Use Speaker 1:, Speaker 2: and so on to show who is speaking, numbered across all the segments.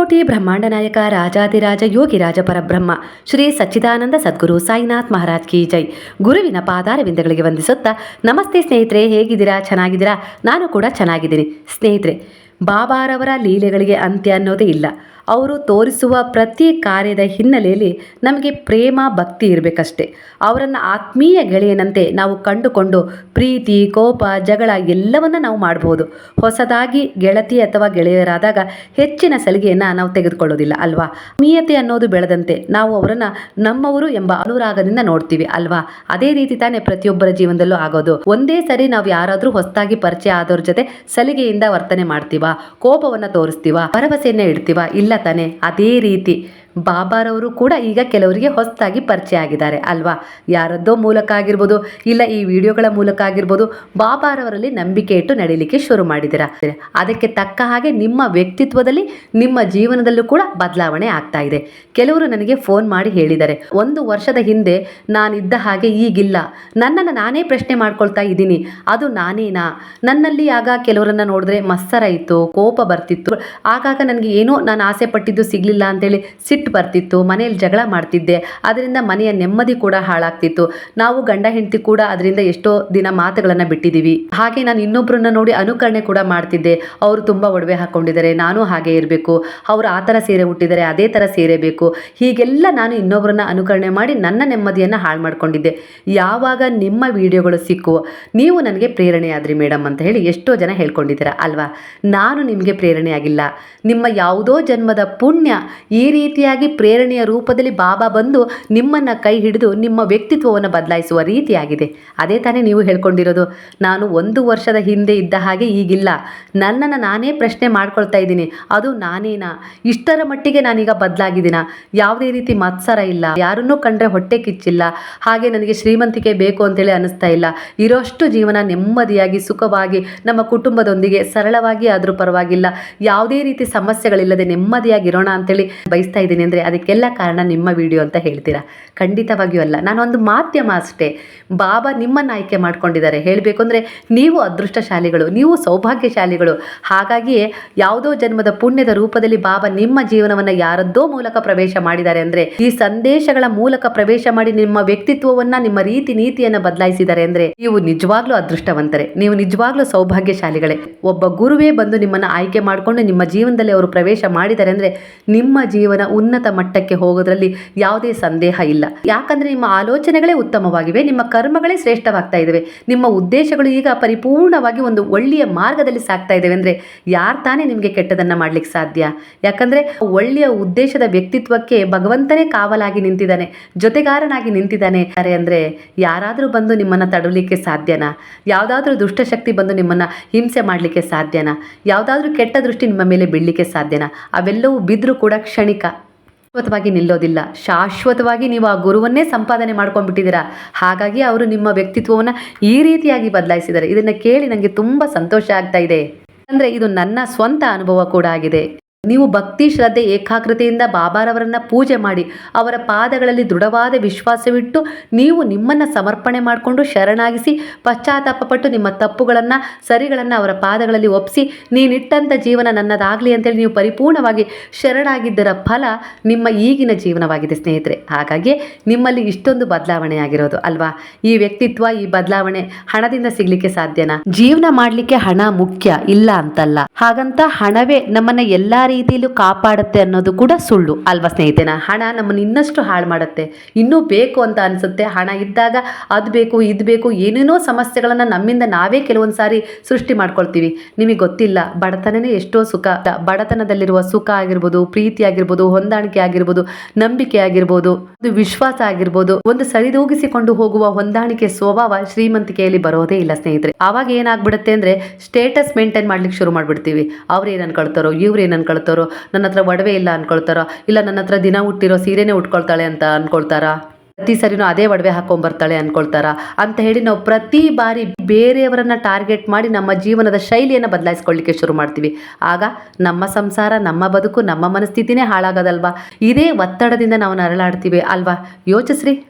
Speaker 1: ಶತಕೋಟಿ ಬ್ರಹ್ಮಾಂಡ ನಾಯಕ ರಾಜಾದಿರಾಜ ಯೋಗಿರಾಜ ಪರಬ್ರಹ್ಮ, ಶ್ರೀ ಸಚ್ಚಿದಾನಂದ ಸದ್ಗುರು ಸಾಯಿನಾಥ್ ಮಹಾರಾಜ್ ಕಿ ಜೈ. ಗುರುವಿನ ಪಾದಾರವಿಂದಗಳಿಗೆ ವಂದಿಸುತ್ತಾ, ನಮಸ್ತೆ ಸ್ನೇಹಿತರೆ, ಹೇಗಿದ್ದೀರಾ? ಚೆನ್ನಾಗಿದ್ದೀರಾ? ನಾನು ಕೂಡ ಚೆನ್ನಾಗಿದ್ದೀನಿ. ಸ್ನೇಹಿತರೆ, ಬಾಬಾರವರ ಲೀಲೆಗಳಿಗೆ ಅಂತ್ಯ ಅನ್ನೋದೇ ಇಲ್ಲ. ಅವರು ತೋರಿಸುವ ಪ್ರತಿ ಕಾರ್ಯದ ಹಿನ್ನೆಲೆಯಲ್ಲಿ ನಮಗೆ ಪ್ರೇಮ, ಭಕ್ತಿ ಇರಬೇಕಷ್ಟೆ. ಅವರನ್ನು ಆತ್ಮೀಯ ಗೆಳೆಯನಂತೆ ನಾವು ಕಂಡುಕೊಂಡು ಪ್ರೀತಿ, ಕೋಪ, ಜಗಳ ಎಲ್ಲವನ್ನು ನಾವು ಮಾಡಬಹುದು ಹೊಸದಾಗಿ ಗೆಳತಿ ಅಥವಾ ಗೆಳೆಯರಾದಾಗ ಹೆಚ್ಚಿನ ಸಲಿಗೆಯನ್ನು ನಾವು ತೆಗೆದುಕೊಳ್ಳೋದಿಲ್ಲ, ಅಲ್ವಾ? ಆತ್ಮೀಯತೆ ಅನ್ನೋದು ಬೆಳೆದಂತೆ ನಾವು ಅವರನ್ನು ನಮ್ಮವರು ಎಂಬ ಅನುರಾಗದಿಂದ ನೋಡ್ತೀವಿ, ಅಲ್ವಾ? ಅದೇ ರೀತಿ ತಾನೇ ಪ್ರತಿಯೊಬ್ಬರ ಜೀವನದಲ್ಲೂ ಆಗೋದು. ಒಂದೇ ಸರಿ ನಾವು ಯಾರಾದರೂ ಹೊಸದಾಗಿ ಪರಿಚಯ ಆದವ್ರ ಜೊತೆ ಸಲಿಗೆಯಿಂದ ವರ್ತನೆ ಮಾಡ್ತೀವ, ಕೋಪವನ್ನು ತೋರಿಸ್ತೀವ, ಭರವಸೆಯನ್ನ ಇಡ್ತೀವ, ಇಲ್ಲ ತಾನೆ ಅದೇ ರೀತಿ. ಬಾಬಾರವರು ಕೂಡ ಈಗ ಕೆಲವರಿಗೆ ಹೊಸದಾಗಿ ಪರಿಚಯ ಆಗಿದ್ದಾರೆ, ಅಲ್ವಾ? ಯಾರದ್ದೋ ಮೂಲಕ ಆಗಿರ್ಬೋದು, ಇಲ್ಲ ಈ ವಿಡಿಯೋಗಳ ಮೂಲಕ ಆಗಿರ್ಬೋದು, ಬಾಬಾರವರಲ್ಲಿ ನಂಬಿಕೆ ಇಟ್ಟು ನಡೀಲಿಕ್ಕೆ ಶುರು ಮಾಡಿದ್ದೀರಾ? ಅದಕ್ಕೆ ತಕ್ಕ ಹಾಗೆ ನಿಮ್ಮ ವ್ಯಕ್ತಿತ್ವದಲ್ಲಿ, ನಿಮ್ಮ ಜೀವನದಲ್ಲೂ ಕೂಡ ಬದಲಾವಣೆ ಆಗ್ತಾ ಇದೆ. ಕೆಲವರು ನನಗೆ ಫೋನ್ ಮಾಡಿ ಹೇಳಿದ್ದಾರೆ, ಒಂದು ವರ್ಷದ ಹಿಂದೆ ನಾನಿದ್ದ ಹಾಗೆ ಈಗಿಲ್ಲ. ನನ್ನನ್ನು ನಾನೇ ಪ್ರಶ್ನೆ ಮಾಡ್ಕೊಳ್ತಾ ಇದ್ದೀನಿ. ಅದು ನಾನೇನಾ? ನನ್ನಲ್ಲಿ ಆಗ ಕೆಲವರನ್ನ ನೋಡಿದ್ರೆ ಮತ್ಸರ ಇತ್ತು, ಕೋಪ ಬರ್ತಿತ್ತು. ಆಗಾಗ ನನಗೆ ಏನೋ ನಾನು ಆಸೆ ಪಟ್ಟಿದ್ದು ಸಿಗಲಿಲ್ಲ ಅಂತೇಳಿ ಸಿಟ್ಟು ಬರ್ತಿತ್ತು, ಮನೆಯಲ್ಲಿ ಜಗಳ ಮಾಡ್ತಿದ್ದೆ. ಅದರಿಂದ ಮನೆಯ ನೆಮ್ಮದಿ ಕೂಡ ಹಾಳಾಗ್ತಿತ್ತು. ನಾವು ಗಂಡ ಹೆಂಡತಿ ಕೂಡ ಅದರಿಂದ ಎಷ್ಟೋ ದಿನ ಮಾತುಗಳನ್ನು ಬಿಟ್ಟಿದ್ದೀವಿ. ಹಾಗೆ ನಾನು ಇನ್ನೊಬ್ಬರನ್ನ ನೋಡಿ ಅನುಕರಣೆ ಕೂಡ ಮಾಡ್ತಿದ್ದೆ. ಅವರು ತುಂಬ ಒಡವೆ ಹಾಕೊಂಡಿದ್ದಾರೆ, ನಾನು ಹಾಗೆ ಇರಬೇಕು. ಅವರು ಆ ಥರ ಸೀರೆ ಹುಟ್ಟಿದ್ದಾರೆ ಅದೇ ಥರ ಸೀರೆ ಬೇಕು. ಹೀಗೆಲ್ಲ ನಾನು ಇನ್ನೊಬ್ಬರನ್ನ ಅನುಕರಣೆ ಮಾಡಿ ನನ್ನ ನೆಮ್ಮದಿಯನ್ನು ಹಾಳು ಮಾಡ್ಕೊಂಡಿದ್ದೆ. ಯಾವಾಗ ನಿಮ್ಮ ವಿಡಿಯೋಗಳು ಸಿಕ್ಕುವ ನೀವು ನನಗೆ ಪ್ರೇರಣೆ ಆದ್ರಿ ಮೇಡಮ್ ಅಂತ ಹೇಳಿ ಎಷ್ಟೋ ಜನ ಹೇಳ್ಕೊಂಡಿದ್ದೀರಾ ಅಲ್ವಾ? ನಾನು ನಿಮಗೆ ಪ್ರೇರಣೆ ಆಗಿಲ್ಲ ನಿಮ್ಮ ಯಾವುದೋ ಜನ್ಮದ ಪುಣ್ಯ ಈ ರೀತಿಯಾಗಿ ಪ್ರೇರಣೆಯ ರೂಪದಲ್ಲಿ ಬಾಬಾ ಬಂದು ನಿಮ್ಮನ್ನು ಕೈ ಹಿಡಿದು ನಿಮ್ಮ ವ್ಯಕ್ತಿತ್ವವನ್ನು ಬದಲಾಯಿಸುವ ರೀತಿಯಾಗಿದೆ. ಅದೇ ತಾನೇ ನೀವು ಹೇಳ್ಕೊಂಡಿರೋದು. ನಾನು ಒಂದು ವರ್ಷದ ಹಿಂದೆ ಇದ್ದ ಹಾಗೆ ಈಗಿಲ್ಲ. ನನ್ನನ್ನು ನಾನೇ ಪ್ರಶ್ನೆ ಮಾಡ್ಕೊಳ್ತಾ ಇದ್ದೀನಿ. ಅದು ನಾನೇನಾ? ಇಷ್ಟರ ಮಟ್ಟಿಗೆ ನಾನೀಗ ಬದಲಾಗಿದ್ದೀನ? ಯಾವುದೇ ರೀತಿ ಮತ್ಸರ ಇಲ್ಲ. ಯಾರನ್ನೂ ಕಂಡ್ರೆ ಹೊಟ್ಟೆ ಕಿಚ್ಚಿಲ್ಲ. ಹಾಗೆ ನನಗೆ ಶ್ರೀಮಂತಿಕೆ ಬೇಕು ಅಂತೇಳಿ ಅನ್ನಿಸ್ತಾ ಇಲ್ಲ. ಇರೋಷ್ಟು ಜೀವನ ನೆಮ್ಮದಿಯಾಗಿ, ಸುಖವಾಗಿ, ನಮ್ಮ ಕುಟುಂಬದೊಂದಿಗೆ ಸರಳವಾಗಿ ಆದರೂ ಪರವಾಗಿಲ್ಲ. ಯಾವುದೇ ರೀತಿ ಸಮಸ್ಯೆಗಳಿಲ್ಲದೆ ನೆಮ್ಮದಿಯಾಗಿರೋಣ ಅಂತೇಳಿ ಬಯಸ್ತಾ ಇದ್ದೀನಿ. ಅಂದರೆ ಅದಕ್ಕೆಲ್ಲ ಕಾರಣ ನಿಮ್ಮ ವಿಡಿಯೋ ಅಂತ ಹೇಳ್ತೀರಾ? ಖಂಡಿತವಾಗಿಯೂ ಅಲ್ಲ. ನಾನೊಂದು ಮಾಧ್ಯಮ ಅಷ್ಟೇ. ಬಾಬಾ ನಿಮ್ಮನ್ನು ಆಯ್ಕೆ ಮಾಡ್ಕೊಂಡಿದ್ದಾರೆ. ಹೇಳಬೇಕು ಅಂದರೆ ನೀವು ಅದೃಷ್ಟಶಾಲಿಗಳು, ನೀವು ಸೌಭಾಗ್ಯಶಾಲಿಗಳು. ಹಾಗಾಗಿಯೇ ಯಾವುದೋ ಜನ್ಮದ ಪುಣ್ಯದ ರೂಪದಲ್ಲಿ ಬಾಬಾ ನಿಮ್ಮ ಜೀವನವನ್ನು ಯಾರದ್ದೋ ಮೂಲಕ ಪ್ರವೇಶ ಮಾಡಿದ್ದಾರೆ ಅಂದರೆ, ಈ ಸಂದೇಶಗಳ ಮೂಲಕ ಪ್ರವೇಶ ಮಾಡಿ ನಿಮ್ಮ ವ್ಯಕ್ತಿತ್ವವನ್ನು, ನಿಮ್ಮ ರೀತಿ ನೀತಿಯನ್ನು ಬದಲಾಯಿಸಿದ್ದಾರೆ ಅಂದರೆ, ನೀವು ನಿಜವಾಗ್ಲೂ ಅದೃಷ್ಟವಂತರೆ. ನೀವು ನಿಜವಾಗ್ಲೂ ಸೌಭಾಗ್ಯಶಾಲಿಗಳೇ. ಒಬ್ಬ ಗುರುವೇ ಬಂದು ನಿಮ್ಮನ್ನು ಆಯ್ಕೆ ಮಾಡಿಕೊಂಡು ನಿಮ್ಮ ಜೀವನದಲ್ಲಿ ಅವರು ಪ್ರವೇಶ ಮಾಡಿದ್ದಾರೆ ಅಂದರೆ, ನಿಮ್ಮ ಜೀವನ ಉನ್ನತ ಮಟ್ಟಕ್ಕೆ ಹೋಗೋದ್ರಲ್ಲಿ ಯಾವುದೇ ಸಂದೇಹ ಇಲ್ಲ. ಯಾಕಂದ್ರೆ ನಿಮ್ಮ ಆಲೋಚನೆಗಳೇ ಉತ್ತಮವಾಗಿವೆ, ನಿಮ್ಮ ಕರ್ಮಗಳೇ ಶ್ರೇಷ್ಠವಾಗ್ತಾ ಇದಾವೆ. ನಿಮ್ಮ ಉದ್ದೇಶಗಳು ಈಗ ಪರಿಪೂರ್ಣವಾಗಿ ಒಂದು ಒಳ್ಳೆಯ ಮಾರ್ಗದಲ್ಲಿ ಸಾಗ್ತಾ ಇದ್ದಾವೆ ಅಂದ್ರೆ ಯಾರು ತಾನೇ ನಿಮಗೆ ಕೆಟ್ಟದನ್ನ ಮಾಡ್ಲಿಕ್ಕೆ ಸಾಧ್ಯ? ಯಾಕಂದ್ರೆ ಒಳ್ಳೆಯ ಉದ್ದೇಶದ ವ್ಯಕ್ತಿತ್ವಕ್ಕೆ ಭಗವಂತನೇ ಕಾವಲಾಗಿ ನಿಂತಿದ್ದಾನೆ, ಜೊತೆಗಾರನಾಗಿ ನಿಂತಿದ್ದಾನೆ ಅಂದ್ರೆ ಯಾರಾದರೂ ಬಂದು ನಿಮ್ಮನ್ನ ತಡಲಿಕ್ಕೆ ಸಾಧ್ಯನಾ? ಯಾವ್ದಾದ್ರೂ ದುಷ್ಟಶಕ್ತಿ ಬಂದು ನಿಮ್ಮನ್ನ ಹಿಂಸೆ ಮಾಡ್ಲಿಕ್ಕೆ ಸಾಧ್ಯನಾ? ಯಾವ್ದಾದ್ರೂ ಕೆಟ್ಟ ದೃಷ್ಟಿ ನಿಮ್ಮ ಮೇಲೆ ಬೀಳಲಿಕ್ಕೆ ಸಾಧ್ಯನಾ? ಅವೆಲ್ಲವೂ ಬಿದ್ದರೂ ಕೂಡ ಕ್ಷಣಿಕ. ಶಾಶ್ವತವಾಗಿ ನಿಲ್ಲೋದಿಲ್ಲ. ಶಾಶ್ವತವಾಗಿ ನೀವು ಆ ಗುರುವನ್ನೇ ಸಂಪಾದನೆ ಮಾಡ್ಕೊಂಡ್ಬಿಟ್ಟಿದ್ದೀರಾ. ಹಾಗಾಗಿ ಅವರು ನಿಮ್ಮ ವ್ಯಕ್ತಿತ್ವವನ್ನು ಈ ರೀತಿಯಾಗಿ ಬದಲಾಯಿಸಿದ್ದಾರೆ. ಇದನ್ನು ಕೇಳಿ ನನಗೆ ತುಂಬ ಸಂತೋಷ ಆಗ್ತಾ ಇದೆ. ಅಂದರೆ ಇದು ನನ್ನ ಸ್ವಂತ ಅನುಭವ ಕೂಡ ಆಗಿದೆ. ನೀವು ಭಕ್ತಿ, ಶ್ರದ್ಧೆ, ಏಕಾಗ್ರತೆಯಿಂದ ಬಾಬಾರವರನ್ನ ಪೂಜೆ ಮಾಡಿ ಅವರ ಪಾದಗಳಲ್ಲಿ ದೃಢವಾದ ವಿಶ್ವಾಸವಿಟ್ಟು ನೀವು ನಿಮ್ಮನ್ನು ಸಮರ್ಪಣೆ ಮಾಡಿಕೊಂಡು ಶರಣಾಗಿಸಿ, ಪಶ್ಚಾತ್ತಾಪಪಟ್ಟು ನಿಮ್ಮ ತಪ್ಪುಗಳನ್ನು, ಸರಿಗಳನ್ನು ಅವರ ಪಾದಗಳಲ್ಲಿ ಒಪ್ಪಿಸಿ ನೀನಿಟ್ಟಂಥ ಜೀವನ ನನ್ನದಾಗಲಿ ಅಂತೇಳಿ ನೀವು ಪರಿಪೂರ್ಣವಾಗಿ ಶರಣಾಗಿದ್ದರ ಫಲ ನಿಮ್ಮ ಈಗಿನ ಜೀವನವಾಗಿದೆ ಸ್ನೇಹಿತರೆ. ಹಾಗಾಗಿ ನಿಮ್ಮಲ್ಲಿ ಇಷ್ಟೊಂದು ಬದಲಾವಣೆ ಆಗಿರೋದು ಅಲ್ವಾ? ಈ ವ್ಯಕ್ತಿತ್ವ, ಈ ಬದಲಾವಣೆ ಹಣದಿಂದ ಸಿಗಲಿಕ್ಕೆ ಸಾಧ್ಯನಾ? ಜೀವನ ಮಾಡಲಿಕ್ಕೆ ಹಣ ಮುಖ್ಯ, ಇಲ್ಲ ಅಂತಲ್ಲ. ಹಾಗಂತ ಹಣವೇ ನಮ್ಮನ್ನ ಎಲ್ಲಾ ರೀತಿಯಲ್ಲೂ ಕಾಪಾಡುತ್ತೆ ಅನ್ನೋದು ಕೂಡ ಸುಳ್ಳು, ಅಲ್ವಾ ಸ್ನೇಹಿತನ ಹಣ ನಮ್ಮನ್ನು ಇನ್ನಷ್ಟು ಹಾಳು ಮಾಡುತ್ತೆ. ಇನ್ನೂ ಬೇಕು ಅಂತ ಅನಿಸುತ್ತೆ. ಹಣ ಇದ್ದಾಗ ಅದು ಬೇಕು, ಇದು ಬೇಕು, ಏನೇನೋ ಸಮಸ್ಯೆಗಳನ್ನು ನಮ್ಮಿಂದ ನಾವೇ ಕೆಲವೊಂದು ಸಾರಿ ಸೃಷ್ಟಿ ಮಾಡ್ಕೊಳ್ತೀವಿ. ನಿಮಗೆ ಗೊತ್ತಿಲ್ಲ, ಬಡತನನೇ ಎಷ್ಟೋ ಸುಖ. ಬಡತನದಲ್ಲಿರುವ ಸುಖ ಆಗಿರ್ಬೋದು, ಪ್ರೀತಿ ಆಗಿರ್ಬೋದು, ಹೊಂದಾಣಿಕೆ ಆಗಿರ್ಬೋದು, ನಂಬಿಕೆ ಆಗಿರ್ಬೋದು, ಒಂದು ವಿಶ್ವಾಸ ಆಗಿರ್ಬೋದು, ಒಂದು ಸರಿದೂಗಿಸಿಕೊಂಡು ಹೋಗುವ ಹೊಂದಾಣಿಕೆ ಸ್ವಭಾವ ಶ್ರೀಮಂತಿಕೆಯಲ್ಲಿ ಬರೋದೇ ಇಲ್ಲ ಸ್ನೇಹಿತರೆ. ಆವಾಗ ಏನಾಗ್ಬಿಡುತ್ತೆ ಅಂದ್ರೆ ಸ್ಟೇಟಸ್ ಮೇಂಟೈನ್ ಮಾಡ್ಲಿಕ್ಕೆ ಶುರು ಮಾಡ್ಬಿಡ್ತೀವಿ. ಅವ್ರು ಏನ್ ಅನ್ಕೊಳ್ತಾರೋ, ಇವ್ರು ನನ್ನ ಹತ್ರ ಒಡವೆ ಇಲ್ಲ ಅಂದ್ಕೊಳ್ತಾರೋ ಇಲ್ಲ ನನ್ನ ಹತ್ರ ದಿನ ಹುಟ್ಟಿರೋ ಸೀರೆನೇ ಉಟ್ಕೊಳ್ತಾಳೆ ಅಂತ ಅನ್ಕೊಳ್ತಾರ? ಪ್ರತಿ ಸರಿನೂ ಅದೇ ಒಡವೆ ಹಾಕೊಂಡ್ ಬರ್ತಾಳೆ ಅನ್ಕೊಳ್ತಾರ? ಅಂತ ಹೇಳಿ ನಾವು ಪ್ರತಿ ಬಾರಿ ಬೇರೆಯವರನ್ನ ಟಾರ್ಗೆಟ್ ಮಾಡಿ ನಮ್ಮ ಜೀವನದ ಶೈಲಿಯನ್ನು ಬದಲಾಯಿಸ್ಕೊಳ್ಳಿಕ್ಕೆ ಶುರು ಮಾಡ್ತೀವಿ. ಆಗ ನಮ್ಮ ಸಂಸಾರ, ನಮ್ಮ ಬದುಕು, ನಮ್ಮ ಮನಸ್ಥಿತಿನೇ ಹಾಳಾಗೋದಲ್ವಾ? ಇದೇ ಒತ್ತಡದಿಂದ ನಾವು ನರಳಾಡ್ತೀವಿ ಅಲ್ವಾ? ಯೋಚಿಸ್ರಿ.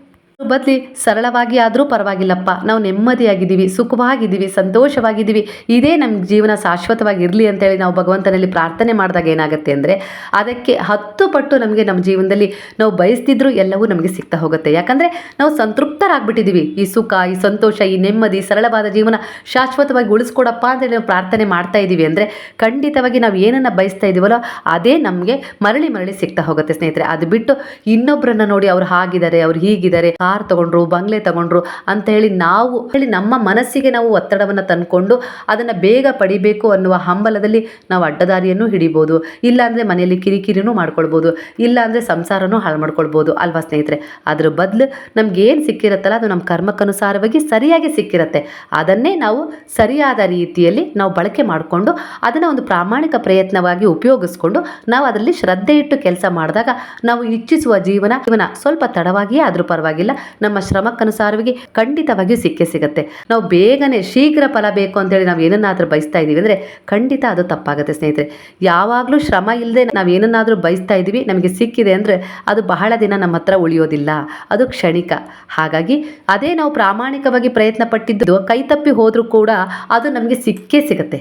Speaker 1: ಬದಲಿ ಸರಳವಾಗಿ ಆದರೂ ಪರವಾಗಿಲ್ಲಪ್ಪ. ನಾವು ನೆಮ್ಮದಿಯಾಗಿದ್ದೀವಿ, ಸುಖವಾಗಿದ್ದೀವಿ, ಸಂತೋಷವಾಗಿದ್ದೀವಿ. ಇದೇ ನಮ್ಮ ಜೀವನ ಶಾಶ್ವತವಾಗಿ ಇರಲಿ ಅಂತೇಳಿ ನಾವು ಭಗವಂತನಲ್ಲಿ ಪ್ರಾರ್ಥನೆ ಮಾಡಿದಾಗ ಏನಾಗುತ್ತೆ ಅಂದರೆ, ಅದಕ್ಕೆ ಹತ್ತು ಪಟ್ಟು ನಮಗೆ ನಮ್ಮ ಜೀವನದಲ್ಲಿ ನಾವು ಬಯಸ್ತಿದ್ರು ಎಲ್ಲವೂ ನಮಗೆ ಸಿಗ್ತಾ ಹೋಗುತ್ತೆ. ಯಾಕಂದರೆ ನಾವು ಸಂತೃಪ್ತರಾಗ್ಬಿಟ್ಟಿದ್ದೀವಿ. ಈ ಸುಖ, ಈ ಸಂತೋಷ, ಈ ನೆಮ್ಮದಿ ಸರಳವಾದ ಜೀವನ ಶಾಶ್ವತವಾಗಿ ಉಳಿಸ್ಕೊಡಪ್ಪ ಅಂತೇಳಿ ನಾವು ಪ್ರಾರ್ಥನೆ ಮಾಡ್ತಾ ಇದ್ದೀವಿ ಅಂದರೆ, ಖಂಡಿತವಾಗಿ ನಾವು ಏನನ್ನು ಬಯಸ್ತಾ ಇದ್ದೀವಲ್ಲೋ ಅದೇ ನಮಗೆ ಮರಳಿ ಮರಳಿ ಸಿಗ್ತಾ ಹೋಗುತ್ತೆ ಸ್ನೇಹಿತರೆ. ಅದು ಬಿಟ್ಟು ಇನ್ನೊಬ್ಬರನ್ನ ನೋಡಿ ಅವ್ರು ಹಾಗಿದ್ದಾರೆ, ಅವ್ರು ಹೀಗಿದ್ದಾರೆ ಕಾರ್ ತಗೊಂಡ್ರು, ಬಂಗ್ಲೆ ತಗೊಂಡ್ರು ಅಂತ ಹೇಳಿ ನಾವು ಹೇಳಿ ನಮ್ಮ ಮನಸ್ಸಿಗೆ ನಾವು ಒತ್ತಡವನ್ನು ತಂದ್ಕೊಂಡು ಅದನ್ನು ಬೇಗ ಪಡಿಬೇಕು ಅನ್ನುವ ಹಂಬಲದಲ್ಲಿ ನಾವು ಅಡ್ಡದಾರಿಯನ್ನು ಹಿಡಿಬೋದು. ಇಲ್ಲಾಂದರೆ ಮನೆಯಲ್ಲಿ ಕಿರಿಕಿರಿನೂ ಮಾಡ್ಕೊಳ್ಬೋದು. ಇಲ್ಲಾಂದರೆ ಸಂಸಾರನೂ ಹಾಳು ಮಾಡ್ಕೊಳ್ಬೋದು ಅಲ್ವಾ ಸ್ನೇಹಿತರೆ? ಅದ್ರ ಬದಲು ನಮ್ಗೆ ಏನು ಸಿಕ್ಕಿರುತ್ತಲ್ಲ ಅದು ನಮ್ಮ ಕರ್ಮಕ್ಕನುಸಾರವಾಗಿ ಸರಿಯಾಗಿ ಸಿಕ್ಕಿರುತ್ತೆ. ಅದನ್ನೇ ನಾವು ಸರಿಯಾದ ರೀತಿಯಲ್ಲಿ ನಾವು ಬಳಕೆ ಮಾಡಿಕೊಂಡು ಅದನ್ನು ಒಂದು ಪ್ರಾಮಾಣಿಕ ಪ್ರಯತ್ನವಾಗಿ ಉಪಯೋಗಿಸ್ಕೊಂಡು ನಾವು ಅದರಲ್ಲಿ ಶ್ರದ್ಧೆ ಇಟ್ಟು ಕೆಲಸ ಮಾಡಿದಾಗ ನಾವು ಇಚ್ಛಿಸುವ ಜೀವನ ಜೀವನ ಸ್ವಲ್ಪ ತಡವಾಗಿಯೇ ಆದರೂ ಪರವಾಗಿಲ್ಲ. ನಮ್ಮ ಶ್ರಮಕ್ಕನುಸಾರವಾಗಿ ಖಂಡಿತವಾಗಿಯೂ ಸಿಕ್ಕೇ ಸಿಗುತ್ತೆ. ನಾವು ಬೇಗನೆ ಶೀಘ್ರ ಫಲ ಬೇಕು ಅಂತೇಳಿ ನಾವು ಏನನ್ನಾದರೂ ಬಯಸ್ತಾ ಇದ್ದೀವಿ ಅಂದರೆ ಖಂಡಿತ ಅದು ತಪ್ಪಾಗುತ್ತೆ ಸ್ನೇಹಿತರೆ. ಯಾವಾಗಲೂ ಶ್ರಮ ಇಲ್ಲದೆ ನಾವು ಏನನ್ನಾದರೂ ಬಯಸ್ತಾ ಇದ್ದೀವಿ, ನಮಗೆ ಸಿಕ್ಕಿದೆ ಅಂದರೆ ಅದು ಬಹಳ ದಿನ ನಮ್ಮ ಹತ್ರ ಉಳಿಯೋದಿಲ್ಲ. ಅದು ಕ್ಷಣಿಕ. ಹಾಗಾಗಿ ಅದೇ ನಾವು ಪ್ರಾಮಾಣಿಕವಾಗಿ ಪ್ರಯತ್ನ ಪಟ್ಟಿದ್ದು ಕೈ ತಪ್ಪಿ ಹೋದರೂ ಕೂಡ ಅದು ನಮಗೆ ಸಿಕ್ಕೇ ಸಿಗುತ್ತೆ.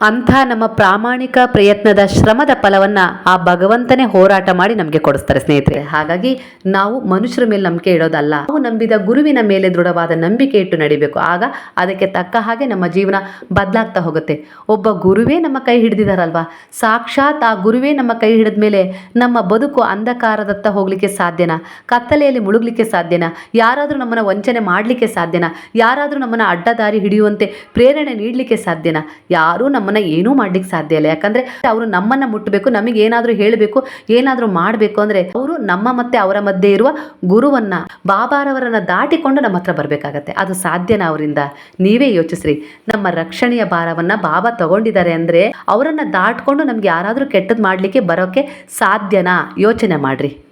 Speaker 1: ಅಂಥ ನಮ್ಮ ಪ್ರಾಮಾಣಿಕ ಪ್ರಯತ್ನದ ಶ್ರಮದ ಫಲವನ್ನು ಆ ಭಗವಂತನೇ ಹೋರಾಟ ಮಾಡಿ ನಮಗೆ ಕೊಡಿಸ್ತಾರೆ, ಸ್ನೇಹಿತರೆ. ಹಾಗಾಗಿ ನಾವು ಮನುಷ್ಯರ ಮೇಲೆ ನಂಬಿಕೆ ಇಡೋದಲ್ಲ. ನಾವು ನಂಬಿದ ಗುರುವಿನ ಮೇಲೆ ದೃಢವಾದ ನಂಬಿಕೆ ಇಟ್ಟು ನಡಿಬೇಕು. ಆಗ ಅದಕ್ಕೆ ತಕ್ಕ ಹಾಗೆ ನಮ್ಮ ಜೀವನ ಬದಲಾಗ್ತಾ ಹೋಗುತ್ತೆ. ಒಬ್ಬ ಗುರುವೇ ನಮ್ಮ ಕೈ ಹಿಡಿದಿದಾರಲ್ವಾ? ಸಾಕ್ಷಾತ್ ಆ ಗುರುವೇ ನಮ್ಮ ಕೈ ಹಿಡಿದ ಮೇಲೆ ನಮ್ಮ ಬದುಕು ಅಂಧಕಾರದತ್ತ ಹೋಗಲಿಕ್ಕೆ ಸಾಧ್ಯನಾ? ಕತ್ತಲೆಯಲ್ಲಿ ಮುಳುಗಲಿಕ್ಕೆ ಸಾಧ್ಯನಾ? ಯಾರಾದರೂ ನಮ್ಮನ್ನು ವಂಚನೆ ಮಾಡಲಿಕ್ಕೆ ಸಾಧ್ಯನಾ? ಯಾರಾದರೂ ನಮ್ಮನ್ನು ಅಡ್ಡದಾರಿ ಹಿಡಿಯುವಂತೆ ಪ್ರೇರಣೆ ನೀಡಲಿಕ್ಕೆ ಸಾಧ್ಯನಾ? ಯಾರೂ ನಮ್ಮನ್ನು ಏನೂ ಮಾಡ್ಲಿಕ್ಕೆ ಸಾಧ್ಯ ಇಲ್ಲ. ಯಾಕಂದ್ರೆ ಅವರು ನಮ್ಮನ್ನ ಮುಟ್ಟಬೇಕು ನಮಗೆ ಏನಾದರೂ ಹೇಳಬೇಕು, ಏನಾದರೂ ಮಾಡಬೇಕು ಅಂದ್ರೆ ಅವರು ನಮ್ಮ ಮತ್ತೆ ಅವರ ಮಧ್ಯೆ ಇರುವ ಗುರುವನ್ನ, ಬಾಬಾರವರನ್ನ ದಾಟಿಕೊಂಡು ನಮ್ಮ ಹತ್ರ ಬರಬೇಕಾಗತ್ತೆ. ಅದು ಸಾಧ್ಯನಾ ಅವರಿಂದ? ನೀವೇ ಯೋಚಿಸ್ರಿ. ನಮ್ಮ ರಕ್ಷಣೆಯ ಭಾರವನ್ನ ಬಾಬಾ ತಗೊಂಡಿದ್ದಾರೆ ಅಂದ್ರೆ ಅವರನ್ನ ದಾಟ್ಕೊಂಡು ನಮ್ಗೆ ಯಾರಾದರೂ ಕೆಟ್ಟದ್ ಮಾಡ್ಲಿಕ್ಕೆ ಬರೋಕೆ ಸಾಧ್ಯನಾ? ಯೋಚನೆ ಮಾಡ್ರಿ.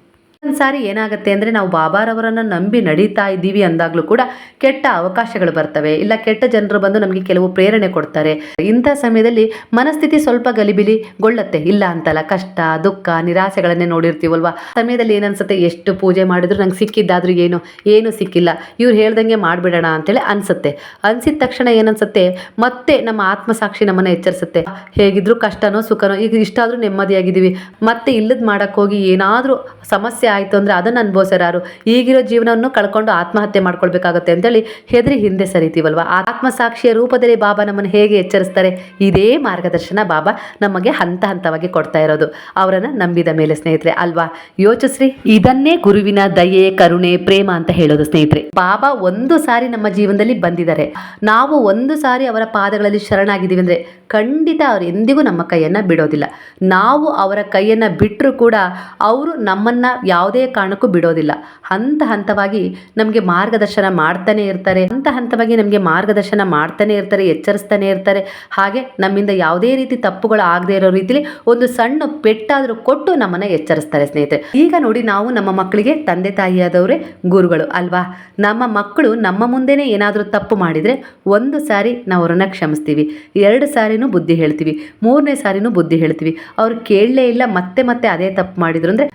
Speaker 1: ಸಾರಿ ಏನಾಗುತ್ತೆ ಅಂದರೆ ನಾವು ಬಾಬಾರವರನ್ನು ನಂಬಿ ನಡೀತಾ ಇದ್ದೀವಿ ಅಂದಾಗಲೂ ಕೂಡ ಕೆಟ್ಟ ಅವಕಾಶಗಳು ಬರ್ತವೆ. ಇಲ್ಲ, ಕೆಟ್ಟ ಜನರು ಬಂದು ನಮಗೆ ಕೆಲವು ಪ್ರೇರಣೆ ಕೊಡ್ತಾರೆ. ಇಂಥ ಸಮಯದಲ್ಲಿ ಮನಸ್ಥಿತಿ ಸ್ವಲ್ಪ ಗಲಿಬಿಲಿ ಗೊಳ್ಳುತ್ತೆ ಇಲ್ಲ ಅಂತಲ್ಲ, ಕಷ್ಟ, ದುಃಖ, ನಿರಾಸೆಗಳನ್ನೇ ನೋಡಿರ್ತೀವಲ್ವಾ? ಸಮಯದಲ್ಲಿ ಏನನ್ಸುತ್ತೆ? ಎಷ್ಟು ಪೂಜೆ ಮಾಡಿದ್ರು ನಂಗೆ ಸಿಕ್ಕಿದ್ದಾದ್ರೂ ಏನು? ಏನು ಸಿಕ್ಕಿಲ್ಲ. ಇವ್ರು ಹೇಳ್ದಂಗೆ ಮಾಡಿಬಿಡೋಣ ಅಂತೇಳಿ ಅನಿಸುತ್ತೆ. ಅನಿಸಿದ ತಕ್ಷಣ ಏನನ್ಸುತ್ತೆ? ಮತ್ತೆ ನಮ್ಮ ಆತ್ಮಸಾಕ್ಷಿ ನಮ್ಮನ್ನು ಎಚ್ಚರಿಸುತ್ತೆ. ಹೇಗಿದ್ರು ಕಷ್ಟನೋ ಸುಖನೋ, ಈಗ ಇಷ್ಟಾದರೂ ನೆಮ್ಮದಿಯಾಗಿದ್ದೀವಿ. ಮತ್ತೆ ಇಲ್ಲದ ಮಾಡೋಕ್ಕೋಗಿ ಏನಾದರೂ ಸಮಸ್ಯೆ ಆಯಿತು ಅಂದರೆ ಅದನ್ನು ಅನುಭವಿಸೋರು ಯಾರು? ಈಗಿರೋ ಜೀವನವನ್ನು ಕಳ್ಕೊಂಡು ಆತ್ಮಹತ್ಯೆ ಮಾಡ್ಕೊಳ್ಬೇಕಾಗತ್ತೆ ಅಂತೇಳಿ ಹೆದರಿ ಹಿಂದೆ ಸರಿತೀವಲ್ವ? ಆತ್ಮಸಾಕ್ಷಿಯ ರೂಪದಲ್ಲಿ ಬಾಬಾ ನಮ್ಮನ್ನು ಹೇಗೆ ಎಚ್ಚರಿಸ್ತಾರೆ? ಇದೇ ಮಾರ್ಗದರ್ಶನ ಬಾಬಾ ನಮಗೆ ಹಂತ ಹಂತವಾಗಿ ಕೊಡ್ತಾ ಇರೋದು. ಅವರನ್ನು ನಂಬಿದ ಮೇಲೆ ಸ್ನೇಹಿತರೆ, ಅಲ್ವಾ? ಯೋಚಿಸ್ರಿ. ಇದನ್ನೇ ಗುರುವಿನ ದಯೆ, ಕರುಣೆ, ಪ್ರೇಮ ಅಂತ ಹೇಳೋದು ಸ್ನೇಹಿತರೆ. ಬಾಬಾ ಒಂದು ಸಾರಿ ನಮ್ಮ ಜೀವನದಲ್ಲಿ ಬಂದಿದ್ದಾರೆ. ನಾವು ಒಂದು ಸಾರಿ ಅವರ ಪಾದಗಳಲ್ಲಿ ಶರಣಾಗಿದ್ದೀವಿ ಅಂದರೆ ಖಂಡಿತ ಅವರು ಎಂದಿಗೂ ನಮ್ಮ ಕೈಯನ್ನು ಬಿಡೋದಿಲ್ಲ. ನಾವು ಅವರ ಕೈಯನ್ನು ಬಿಟ್ಟರೂ ಕೂಡ ಅವರು ನಮ್ಮನ್ನು ಯಾವುದೇ ಕಾರಣಕ್ಕೂ ಬಿಡೋದಿಲ್ಲ. ಹಂತ ಹಂತವಾಗಿ ನಮಗೆ ಮಾರ್ಗದರ್ಶನ ಮಾಡ್ತಾನೆ ಇರ್ತಾರೆ. ಹಂತ ಹಂತವಾಗಿ ನಮಗೆ ಮಾರ್ಗದರ್ಶನ ಮಾಡ್ತಾನೆ ಇರ್ತಾರೆ, ಎಚ್ಚರಿಸ್ತಾನೆ ಇರ್ತಾರೆ. ಹಾಗೆ ನಮ್ಮಿಂದ ಯಾವುದೇ ರೀತಿ ತಪ್ಪುಗಳು ಆಗದೆ ಇರೋ ರೀತಿಲಿ ಒಂದು ಸಣ್ಣ ಪೆಟ್ಟಾದರೂ ಕೊಟ್ಟು ನಮ್ಮನ್ನು ಎಚ್ಚರಿಸ್ತಾರೆ ಸ್ನೇಹಿತರೆ. ಈಗ ನೋಡಿ ನಾವು ನಮ್ಮ ಮಕ್ಕಳಿಗೆ ತಂದೆ ತಾಯಿಯಾದವರೇ ಗುರುಗಳು ಅಲ್ವಾ? ನಮ್ಮ ಮಕ್ಕಳು ನಮ್ಮ ಮುಂದೆನೇ ಏನಾದರೂ ತಪ್ಪು ಮಾಡಿದರೆ ಒಂದು ಸಾರಿ ನಾವು ಅವರನ್ನು ಕ್ಷಮಿಸ್ತೀವಿ. ಎರಡು ಸಾರಿನೂ ಬುದ್ಧಿ ಹೇಳ್ತೀವಿ. ಮೂರನೇ ಸಾರಿನೂ ಬುದ್ಧಿ ಹೇಳ್ತೀವಿ. ಅವ್ರು ಕೇಳಲೇ ಇಲ್ಲ, ಮತ್ತೆ ಮತ್ತೆ ಅದೇ ತಪ್ಪು ಮಾಡಿದ್ರು ಅಂದರೆ